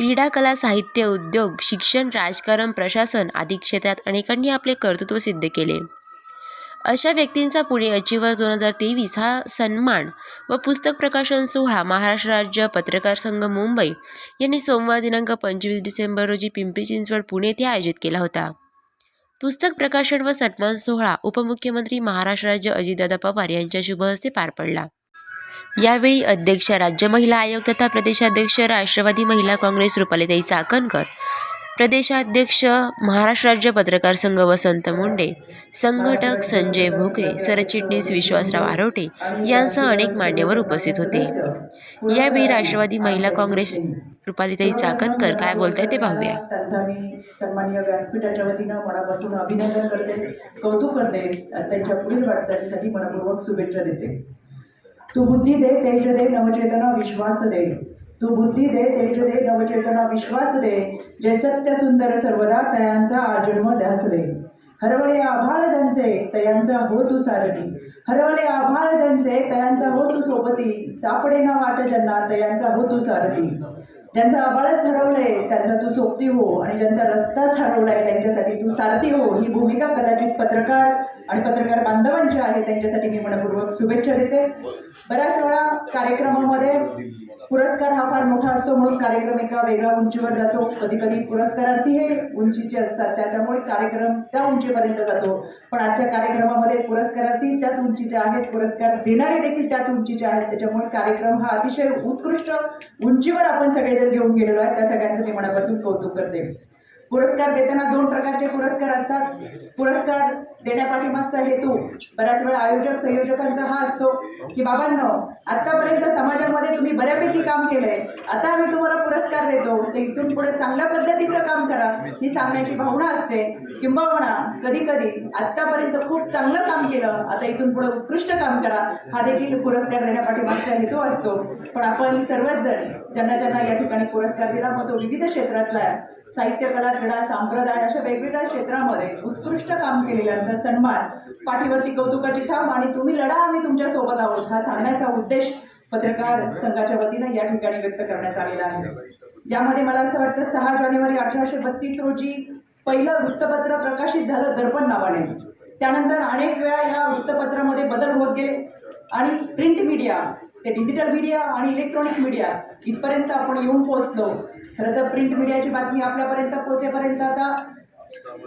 क्रीडा कला साहित्य उद्योग शिक्षण राजकारण प्रशासन आदी क्षेत्रात अनेकांनी आपले कर्तृत्व सिद्ध केले. अशा व्यक्तींचा पुणे अचिव्हर दोन हजार तेवीस हा सन्मान व पुस्तक प्रकाशन सोहळा महाराष्ट्र राज्य पत्रकार संघ मुंबई यांनी सोमवार दिनांक पंचवीस डिसेंबर रोजी पिंपरी चिंचवड पुणे येथे आयोजित केला होता. पुस्तक प्रकाशन व सन्मान सोहळा उपमुख्यमंत्री महाराष्ट्र राज्य अजितदादा पवार यांच्या शुभ हस्ते पार पडला. यावेळी अध्यक्ष राज्य महिला आयोग तथा प्रदेशाध्यक्ष राष्ट्रवादी महिला काँग्रेस रुपालीताई चाकणकर प्रदेशाध्यक्ष महाराष्ट्र राज्य पत्रकार संघ वसंत मुंडे संघटक संजय भोके सरचिटणीस विश्वासराव आरोटे यांसह अनेक मान्यवर उपस्थित होते. यावेळी राष्ट्रवादी महिला काँग्रेस रुपालीताई चाकणकर काय बोलताय ते पाहूया. सन्मान्य व्यासपीठाच्या वतीनं मनापासून अभिनंदन करते कौतुक करते त्यांच्या पुढील वाटचालीसाठी मनपूर्वक शुभेच्छा देते. तू बुद्धी दे तेज दे नवचेतना विश्वास दे. तू बुद्धी दे तेज दे नवचेतना विश्वास दे जय सत्य सुंदर सर्वदा तयांचा आजन्म ध्यास दे. हरवळे आभाळ ज्यांचे तयांचा हो तू सारणी हरवळे आभाळ ज्यांचे तयांचा हो तू सोबती. सापडे ना वाट ज्यांना तयांचा हो तू सारथी. ज्यांचं आबाळच हरवलंय त्यांचा तू सोबती हो आणि ज्यांचा रस्ताच हरवलाय त्यांच्यासाठी तू सारथी हो. ही भूमिका कदाचित पत्रकार आणि पत्रकार बांधवांची आहे. त्यांच्यासाठी मी मनपूर्वक शुभेच्छा देते. बऱ्याच वेळा कार्यक्रमामध्ये पुरस्कार हा फार मोठा असतो म्हणून कार्यक्रम एका वेगळ्या उंचीवर जातो. कधी कधी पुरस्कारार्थी हे उंचीचे असतात त्याच्यामुळे कार्यक्रम त्या उंचीपर्यंत जातो. पण आजच्या कार्यक्रमामध्ये पुरस्कारार्थी त्याच उंचीचे आहेत पुरस्कार देणारे देखील त्याच उंचीचे आहेत त्याच्यामुळे कार्यक्रम हा अतिशय उत्कृष्ट उंचीवर आपण सगळेजण घेऊन गेलेलो आहे त्या सगळ्यांचं मी मनापासून कौतुक करते. पुरस्कार देताना दोन प्रकारचे पुरस्कार असतात. पुरस्कार देण्यापाठीमागचा हेतू बऱ्याच वेळा आयोजक संयोजकांचा हा असतो की बाबांनो आतापर्यंत समाजामध्ये तुम्ही बऱ्यापैकी काम केलंय. आता आम्ही तुम्हाला पुरस्कार देतो. तर इथून पुढे चांगल्या पद्धतीचं काम करा. ही सांगण्याची भावना असते. किंबहुना कधी कधी आतापर्यंत खूप चांगलं काम केलं. आता इथून पुढे उत्कृष्ट काम करा. हा देखील पुरस्कार देण्यापाठीमागचा हेतू असतो. पण आपण सर्वच जण ज्यांना ज्यांना या ठिकाणी पुरस्कार दिला मग तो विविध क्षेत्रातला आहे. साहित्य कला क्रीडा संप्रदाय अशा वेगवेगळ्या क्षेत्रामध्ये उत्कृष्ट काम केलेल्यांचा सन्मान पाठीवरती कौतुकाची थांब आणि तुम्ही लढा आम्ही तुमच्यासोबत आहोत हा सांगण्याचा उद्देश पत्रकार संघाच्या वतीनं या ठिकाणी व्यक्त करण्यात आलेला आहे. यामध्ये मला असं वाटतं सहा जानेवारी अठराशे बत्तीस रोजी पहिलं वृत्तपत्र प्रकाशित झालं दर्पण नावाने. त्यानंतर अनेक वेळा या वृत्तपत्रामध्ये बदल होत गेले आणि प्रिंट मीडिया ते डिजिटल मीडिया आणि इलेक्ट्रॉनिक मीडिया इथपर्यंत आपण येऊन पोहोचलो. खरं तर प्रिंट मीडियाची बातमी आपल्यापर्यंत पोहोचेपर्यंत आता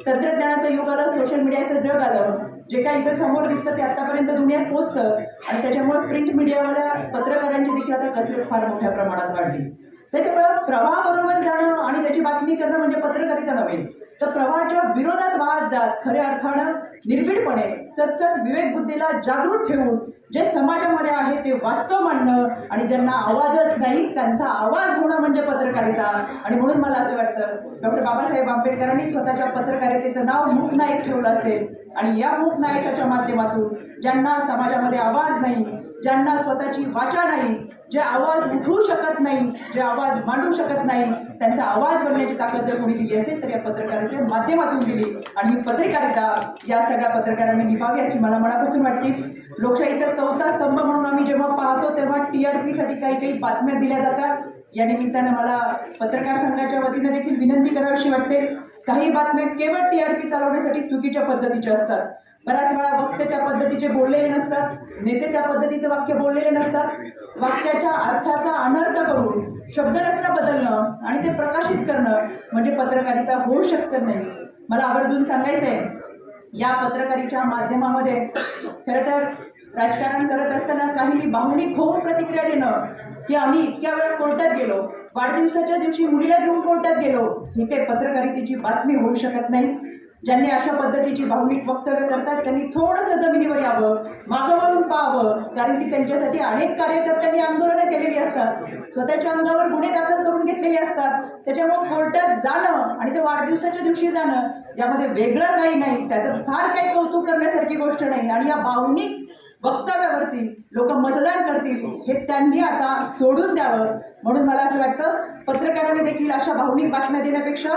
तंत्रज्ञानाचं युग आलं सोशल मीडियाचं जग आलं. जे काही इथं समोर दिसतं ते आतापर्यंत दुनियात पोहोचतं आणि त्याच्यामुळे प्रिंट मीडियावाल्या पत्रकारांची देखील आता कसरत फार मोठ्या प्रमाणात वाढली. त्याच्यामुळे प्रवाहाबरोबर जाणं आणि त्याची बातमी करणं म्हणजे पत्रकारिता नव्हे. तर प्रवाहाच्या विरोधात वाहत जात खऱ्या अर्थानं निर्भीडपणे सतसत विवेक बुद्धीला जागृत ठेवून जे समाजामध्ये आहे ते वास्तव मांडणं आणि ज्यांना आवाजच नाही त्यांचा आवाज होणं म्हणजे पत्रकारिता. आणि म्हणून मला असं वाटतं डॉक्टर बाबासाहेब आंबेडकरांनी स्वतःच्या पत्रकारितेचं नाव मूक नायक ठेवलं असेल. आणि या मूक नायकाच्या माध्यमातून ज्यांना समाजामध्ये आवाज नाही ज्यांना स्वतःची वाचा नाही जे आवाज उठवू शकत नाही जे आवाज मांडू शकत नाही त्यांचा आवाज बनण्याची ताकद जर कोणी दिली असेल तर या पत्रकाराच्या माध्यमातून दिली. आणि ही पत्रकारिता या सगळ्या पत्रकारांनी निभावी अशी मला मनापासून वाटली लोकशाहीचा चौथा स्तंभ म्हणून आम्ही जेव्हा पाहतो तेव्हा टी आर पीसाठी काही काही बातम्या दिल्या जातात. या निमित्तानं मला पत्रकार संघाच्या वतीनं देखील विनंती करावीशी वाटते. काही बातम्या केवळ टी आर पी चालवण्यासाठी चुकीच्या पद्धतीच्या असतात. बऱ्याच वेळा वक्ते त्या पद्धतीचे बोललेले नसतात नेते त्या पद्धतीचे वाक्य बोललेले नसतात. वाक्याच्या अर्थाचा अनर्थ करून शब्दरचना बदलणं आणि ते प्रकाशित करणं म्हणजे पत्रकारिता होऊ शकत नाही. मला आवर्जून सांगायचं आहे या पत्रकारीच्या माध्यमामध्ये खरं तर राजकारण करत असताना काहींनी भावनिक होऊन प्रतिक्रिया देणं की आम्ही इतक्या वेळा कोर्टात गेलो वाढदिवसाच्या दिवशी मुलीला घेऊन कोर्टात गेलो ही काही पत्रकारितेची बातमी होऊ शकत नाही. ज्यांनी अशा पद्धतीची भावनिक वक्तव्य करतात त्यांनी थोडंसं जमिनीवर यावं मागं वळून पाहावं कारण की त्यांच्यासाठी अनेक कार्यकर्त्यांनी आंदोलनं केलेली असतात. स्वतःच्या अंगावर गुन्हे दाखल करून घेतलेले असतात. त्याच्यामुळे कोर्टात जाणं आणि ते वाढदिवसाच्या दिवशी जाणं यामध्ये वेगळं काही नाही. त्याचं फार काही कौतुक करण्यासारखी गोष्ट नाही. आणि या भावनिक करतील लोक मतदान करतील हे त्यांनी आता सोडून द्यावं. म्हणून मला असं वाटतं पत्रकारांनी देखील अशा भावनिक बातम्या देण्यापेक्षा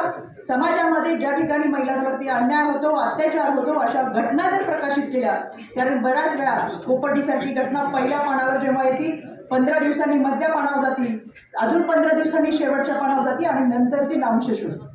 समाजामध्ये ज्या ठिकाणी महिलांवरती अन्याय होतो अत्याचार होतो अशा घटना जर प्रकाशित केल्या कारण बऱ्याच वेळा पोपटीसारखी घटना पहिल्या पानावर जेव्हा येतील पंधरा दिवसांनी मधल्या पानावर जातील अजून पंधरा दिवसांनी शेवटच्या पानावर जातील आणि नंतर ती नामशेष होती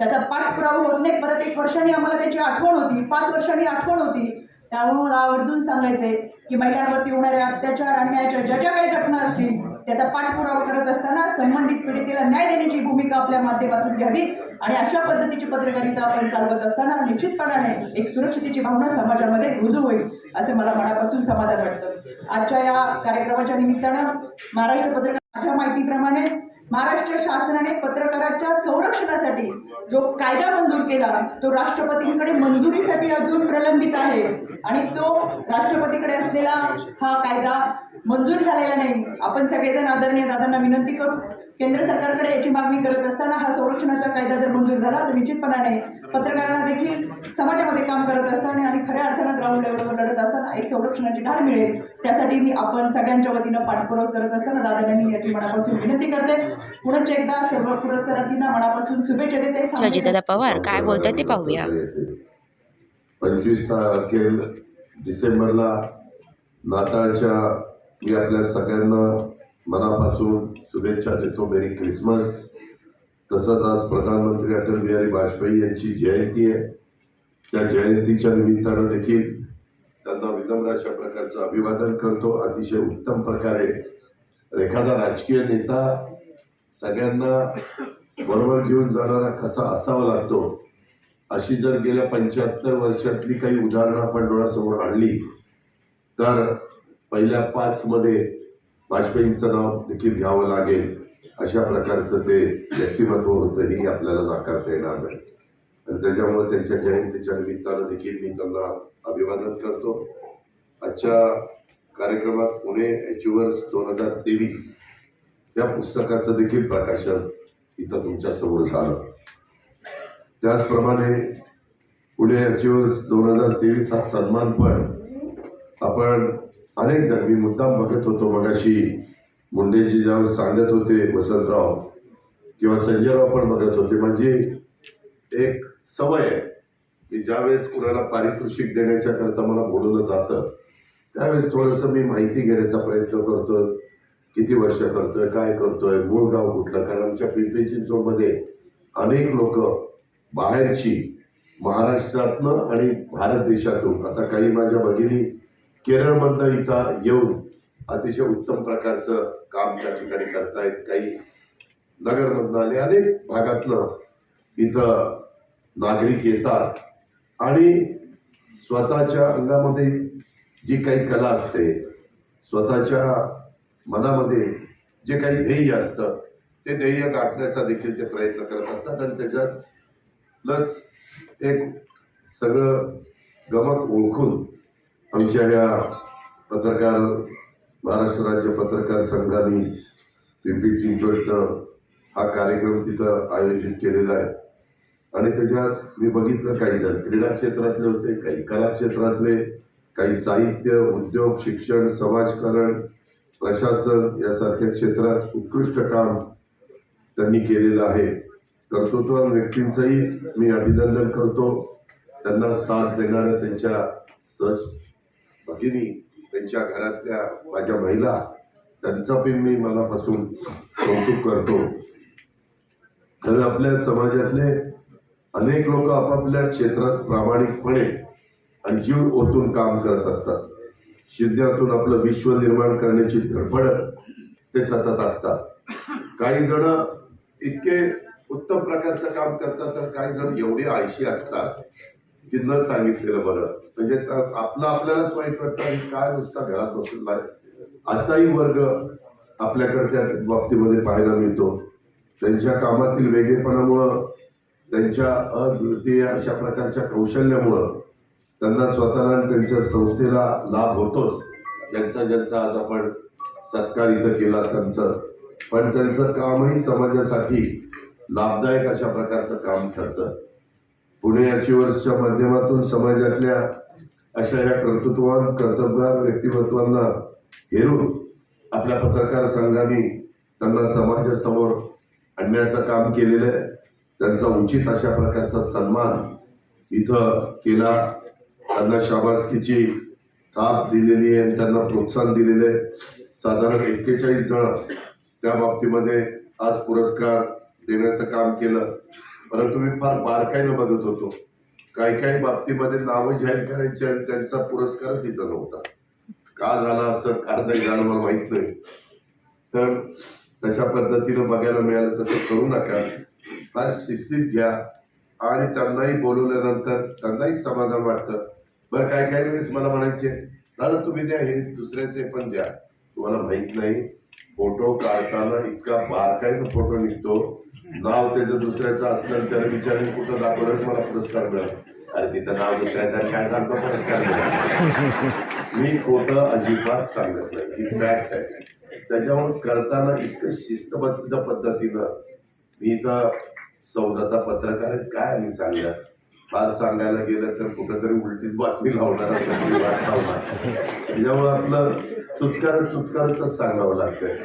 त्याचा पाठपुरावा होत नाही परत एक वर्षांनी आम्हाला त्याची आठवण होती पाच वर्षांनी आठवण होती त्यामुळे मला आवर्जून सांगायचंय की महिलांवरती होणारे अत्याचार अन्यायाच्या ज्या ज्या काही घटना असतील त्याचा पाठपुरावा करत असताना संबंधित पीडितेला न्याय देण्याची भूमिका आपल्या माध्यमातून घ्यावी आणि अशा पद्धतीची पत्रकारिता आपण चालवत असताना निश्चितपणाने एक सुरक्षितेची भावना समाजामध्ये रुजू होईल असं मला मनापासून समाधान वाटतं. आजच्या या कार्यक्रमाच्या निमित्तानं महाराष्ट्र पत्रकार माझ्या माहितीप्रमाणे महाराष्ट्र शासनाने पत्रकाराच्या संरक्षणासाठी जो कायदा मंजूर केला तो राष्ट्रपतींकडे मंजुरीसाठी अजून प्रलंबित आहे. आणि तो राष्ट्रपतीकडे असलेला हा कायदा मंजूर झालेला नाही. आपण सगळेजण आदरणीय दादांना विनंती करू. केंद्र सरकारकडे याची मागणी करत असताना हा संरक्षणाचा कायदा जर मंजूर झाला तर निश्चितपणाने पत्रकारांना देखील समाजामध्ये काम करत असताना आणि खऱ्या अर्थानं ग्राउंड लेवलवर लढत असताना एक संरक्षणाची ढाल मिळेल. त्यासाठी मी आपण सगळ्यांच्या वतीनं पाठपुरावा करत असताना दादांना मी याची मनापासून विनंती करते. पुनश्च एकदा सर्व पुरस्कारार्थींना मनापासून शुभेच्छा देते. अजितदादा पवार काय बोलतात ते पाहूया. पंचवीस तारखेल डिसेंबरला नाताळच्या मी आपल्या सगळ्यांना मनापासून शुभेच्छा देतो. मेरी क्रिसमस तसंच आज प्रधानमंत्री अटल बिहारी वाजपेयी यांची जयंती आहे. त्या जयंतीच्या निमित्तानं देखील त्यांना विनम्र अशा प्रकारचं अभिवादन करतो. अतिशय उत्तम प्रकारे एखादा राजकीय नेता सगळ्यांना बरोबर घेऊन जाणारा कसा असावा लागतो अशी जर गेल्या पंच्याहत्तर वर्षातली काही उदाहरणं आपण डोळ्यासमोर आणली तर पहिल्या पाचमध्ये वाजपेयींचं नाव देखील घ्यावं लागेल अशा प्रकारचं ते व्यक्तिमत्व होतं ही आपल्याला नाकारता येणार नाही. आणि त्याच्यामुळे त्यांच्या जयंतीच्या निमित्तानं देखील मी त्यांना अभिवादन करतो. आजच्या कार्यक्रमात पुणे अचिव्हर्स दोन हजार तेवीस या पुस्तकाचं देखील प्रकाशन इथं तुमच्यासमोर झालं. त्याचप्रमाणे पुणे अचिव्हर्स दोन हजार तेवीस हा सन्मान पण आपण अनेक जण मी मुद्दाम बघत होतो मगाशी मुंडेजी ज्यावेळेस सांगत होते वसंतराव किंवा संजयराव पण बघत होते माझी एक सवय आहे. मी ज्यावेळेस कुणाला पारितोषिक देण्याच्या करता मला बोलवलं जातं त्यावेळेस थोडंसं मी माहिती घेण्याचा प्रयत्न करतोय. किती वर्ष करतोय काय करतोय मूळ गाव कुठलं? कारण आमच्या पिंपरी चिंचवडमध्ये अनेक लोक बाहेरची महाराष्ट्रातनं आणि भारत देशातून आता काही माझ्या भगिनी केरळमधनं इथं येऊन अतिशय उत्तम प्रकारचं काम त्या ठिकाणी करतायत. काही नगरमधनं आणि अनेक भागातनं इथं नागरिक येतात. आणि स्वतःच्या अंगामध्ये जी काही कला असते स्वतःच्या मनामध्ये जे काही ध्येय असतं ते ध्येय गाठण्याचा देखील ते प्रयत्न करत असतात आणि त्याच्यातलंच एक सगळं गमक ओळखून आमच्या या पत्रकार महाराष्ट्र राज्य पत्रकार संघाने पिंपरी चिंचवडनं हा कार्यक्रम तिथं आयोजित केलेला आहे. आणि त्याच्यात मी बघितलं काही जण क्रीडा क्षेत्रातले होते काही कला क्षेत्रातले काही साहित्य उद्योग शिक्षण समाजकारण प्रशासन यासारख्या क्षेत्रात उत्कृष्ट काम त्यांनी केलेलं आहे. कर्तृत्वान व्यक्तींचंही मी अभिनंदन करतो. त्यांना साथ देणाऱ्या त्यांच्या सज भगिनी त्यांच्या घरातल्या माझ्या महिला त्यांचा पण मी मनापासून कौतुक करतो. खरं आपल्या समाजातले अनेक लोक आपापल्या क्षेत्रात प्रामाणिकपणे आणि जीव ओतून काम करत असतात. शिद्यातून आपलं विश्व निर्माण करण्याची धडपड ते सतत असतात. काही जण इतके उत्तम प्रकारचं काम करतात तर काही जण एवढे आळशी असतात. की न सांगितलेलं बरं. म्हणजे आपलं आपल्यालाच वाईट वाटतं आणि काय नुसता घरात बसून नाही असाही वर्ग आपल्याकडे त्या बाबतीमध्ये पाहायला मिळतो. त्यांच्या कामातील वेगळेपणामुळं त्यांच्या अद्वितीय अशा प्रकारच्या कौशल्यामुळं त्यांना स्वतःला आणि त्यांच्या संस्थेला लाभ होतोच. ज्यांचा ज्यांचा आज आपण सत्कार इथं केला त्यांचं. पण त्यांचं कामही समाजासाठी लाभदायक अशा प्रकारचं काम ठरतं. पुणे अचिव्हर्सच्या माध्यमातून समाजातल्या अशा या कर्तृत्वान कर्तबगार व्यक्तिमत्वांना हेरून आपल्या पत्रकार संघाने त्यांना समाजासमोर आणण्याचं काम केलेलं आहे. त्यांचा उचित अशा प्रकारचा सन्मान इथं केला. त्यांना शाबासकीची थाप दिलेली आहे आणि त्यांना प्रोत्साहन दिलेलं आहे. साधारण एक्केचाळीस जण त्या बाबतीमध्ये आज पुरस्कार देण्याचं काम केलं. परंतु मी फार बारकाईनं बघत होतो. काही काही बाबतीमध्ये नावं जाहीर करायची आणि त्यांचा पुरस्कारच इथं नव्हता. का झाला असं कारण झालं मला माहीत नाही. तर तशा पद्धतीनं बघायला मिळालं तसं करू नका. फार शिस्तीत घ्या आणि त्यांनाही बोलवल्यानंतर त्यांनाही समाधान वाटतं. बरं काय काही वेळेस मला म्हणायचे दादा तुम्ही द्या हे दुसऱ्याचे पण द्या. तुम्हाला माहीत नाही. फोटो काढताना इतका बारकाईनं फोटो निघतो. नाव त्याचं दुसऱ्याचं असलं आणि त्याला विचारून कुठं दाखवलं मला पुरस्कार मिळाला. अरे तिथं नाव दुसऱ्याचं काय सांगतो पुरस्कार मिळाला. मी खोटं अजिबात सांगत नाही. ही फॅक्ट आहे. त्याच्यामुळे करताना इतकं शिस्तबद्ध पद्धतीनं मी इथं सौदाचा पत्रकार आहे काय आम्ही सांगणार? फार सांगायला गेलं तर कुठंतरी उलटीच बातमी लावणार वाट लावणार त्याच्यामुळे आपलं चुचकारत चुचकारतच सांगावं लागतंय.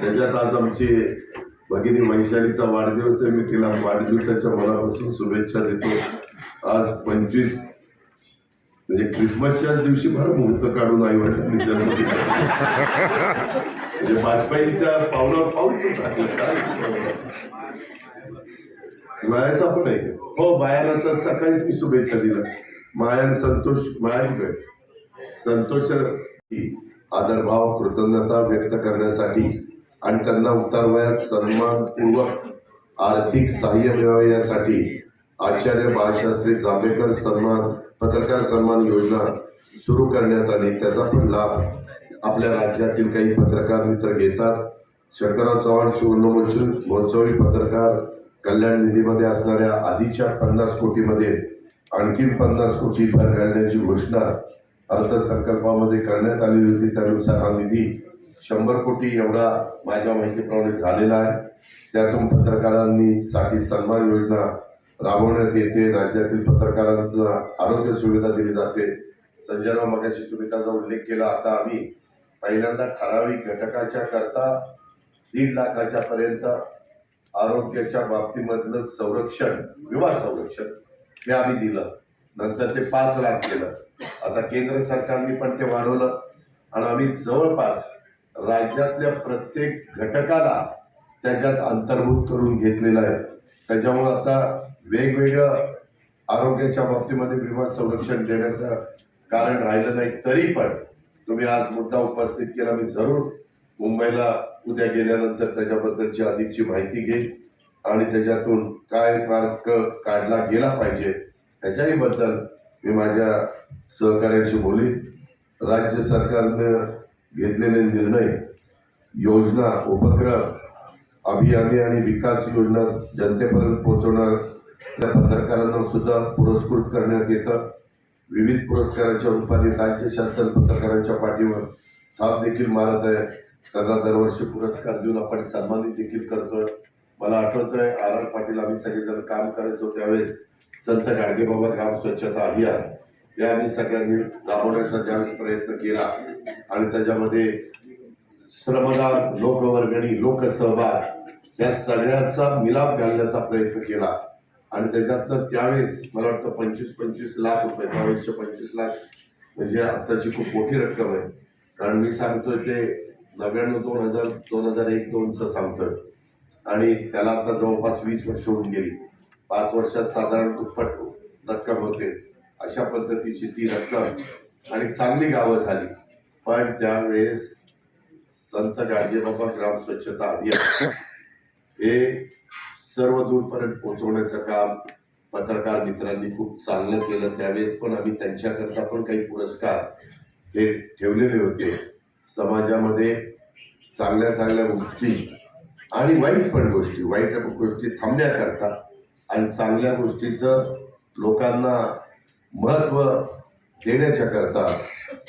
त्याच्यात आज आमची भगिनी वैशालीचा वाढदिवस आहे. मी तिला वाढदिवसाच्या मनापासून शुभेच्छा देतो. आज पंचवीस म्हणजे क्रिसमसच्याच दिवशी फार मुहूर्त काढून आई वडिलांनी जन्म म्हणजे वाजपेयींच्या पावलावर पाऊल तो टाकलं. काय मायाचा पण आहे. हो मायाला तर सकाळीच मी शुभेच्छा दिल्या. मायान संतोष मायाकडे संतोष आदरभाव कृतज्ञता व्यक्त करण्यासाठी आणि त्यांना उतारवयात सन्मानपूर्वक आर्थिक सहाय्य मिळावे यासाठी आचार्य बाळशास्त्री जांभेकर सन्मान पत्रकार सन्मान योजना सुरू करण्यात आली. त्याचा पण लाभ आपल्या राज्यातील काही पत्रकार मित्र घेतात. शंकरराव चव्हाण सुवर्णमहोत्सवी महोत्सवी पत्रकार कल्याण निधीमध्ये असणाऱ्या आधीच्या पन्नास कोटीमध्ये आणखी पन्नास कोटी भर घालण्याची घोषणा अर्थसंकल्पामध्ये करण्यात आलेली होती त्यानुसार हा निधी शंभर कोटी एवढा माझ्या माहितीप्रमाणे झालेला आहे. त्यातून पत्रकारांनी साठी सन्मान योजना राबवण्यात येते. राज्यातील पत्रकारांना आरोग्य सुविधा दिली जाते. संजयराव मगाशी तुम्ही त्याचा उल्लेख केला. आता आम्ही पहिल्यांदा ठराविक घटकाच्या करता दीड लाखाच्या पर्यंत आरोग्याच्या बाबतीमधलं संरक्षण विमा संरक्षण हे आम्ही दिलं. नंतर ते पाच लाख केलं. आता केंद्र सरकारने पण ते वाढवलं. आणि आम्ही जवळपास राज्यातल्या प्रत्येक घटकाला त्याच्यात अंतर्भूत करून घेतलेलं आहे. त्याच्यामुळं आता वेगवेगळं आरोग्याच्या बाबतीमध्ये विमा संरक्षण देण्याचं कारण राहिलं नाही तरी पण तुम्ही आज मुद्दा उपस्थित केला मी जरूर मुंबईला उद्या गेल्यानंतर त्याच्याबद्दलची अधिकची माहिती घेईन. आणि त्याच्यातून काय मार्ग काढला गेला पाहिजे त्याच्याही बद्दल मी माझ्या सहकार्यांशी बोलीन. राज्य सरकारनं घेतलेले निर्णय योजना उपक्रम अभियाने आणि विकास योजना जनतेपर्यंत पोहोचवणार त्या पत्रकारांना सुद्धा पुरस्कृत करण्यात येतं. विविध पुरस्काराच्या रूपाने राज्य शासन पत्रकारांच्या पाठीवर थाप देखील मारत आहे. त्यांना दरवर्षी पुरस्कार देऊन आपण सन्मानित देखील करतोय. मला आठवत आहे आर आर पाटील आम्ही सगळेजण काम करायचो त्यावेळेस. संत गाडगेबाबा ग्राम स्वच्छता अभियान. हे आम्ही सगळ्यांनी राबवण्याचा ज्यावेळेस प्रयत्न केला आणि त्याच्यामध्ये श्रमदान लोकवर्गणी लोकसहभाग या सगळ्यांचा मिलाप घालण्याचा प्रयत्न केला. आणि त्याच्यातनं त्यावेळेस मला वाटतं पंचवीस पंचवीस लाख रुपये त्यावेळेसचे पंचवीस लाख म्हणजे आत्ताची खूप मोठी रक्कम आहे. कारण मी सांगतोय ते नव्याण्णव दोन हजार दोन हजार एक दोनचं सांगतोय. आणि त्याला आता जवळपास वीस वर्ष होऊन गेली. पाच वर्षात साधारण दुप्पट रक्कम होते. अशा पद्धतीची ती रक्कम आणि चांगली गावं झाली. पण त्यावेळेस संत गाडगेबाबा ग्राम स्वच्छता अभियान हे सर्व दूरपर्यंत पोहोचवण्याचं काम पत्रकार मित्रांनी खूप चांगलं केलं. त्यावेळेस पण आम्ही त्यांच्याकरता पण काही पुरस्कार हे ठेवलेले होते. समाजामध्ये चांगल्या चांगल्या गोष्टी आणि वाईट पण गोष्टी वाईट गोष्टी थांबण्याकरता आणि चांगल्या गोष्टीचं लोकांना महत्त्व देण्याच्या करता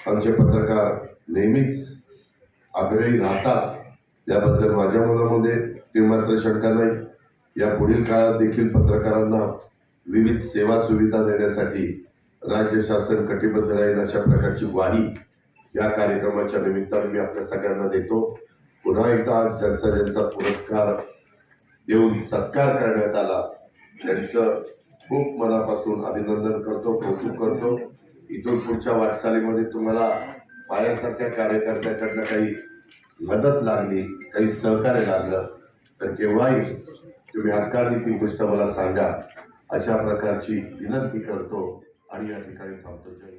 आमचे पत्रकार नेहमीच आग्रही राहतात. याबद्दल माझ्या मनामध्ये ते मात्र शंका नाही. या पुढील काळात देखील पत्रकारांना विविध सेवा सुविधा देण्यासाठी राज्य शासन कटिबद्ध राहील अशा प्रकारची ग्वाही या कार्यक्रमाच्या निमित्ताने मी आपल्या सगळ्यांना देतो. पुन्हा एकदा आज ज्यांचा ज्यांचा पुरस्कार देऊन सत्कार करण्यात आला त्यांचं खूप मनापासून अभिनंदन करतो कौतुक करतो. इथून पुढच्या वाटचालीमध्ये तुम्हाला माझ्यासारख्या कार्यकर्त्याकडनं काही मदत लागली काही सहकार्य लागलं तर केव्हाही तुम्ही हक्काने ती गोष्ट मला सांगा. अशा प्रकारची विनंती करतो आणि या ठिकाणी थांबतो. जय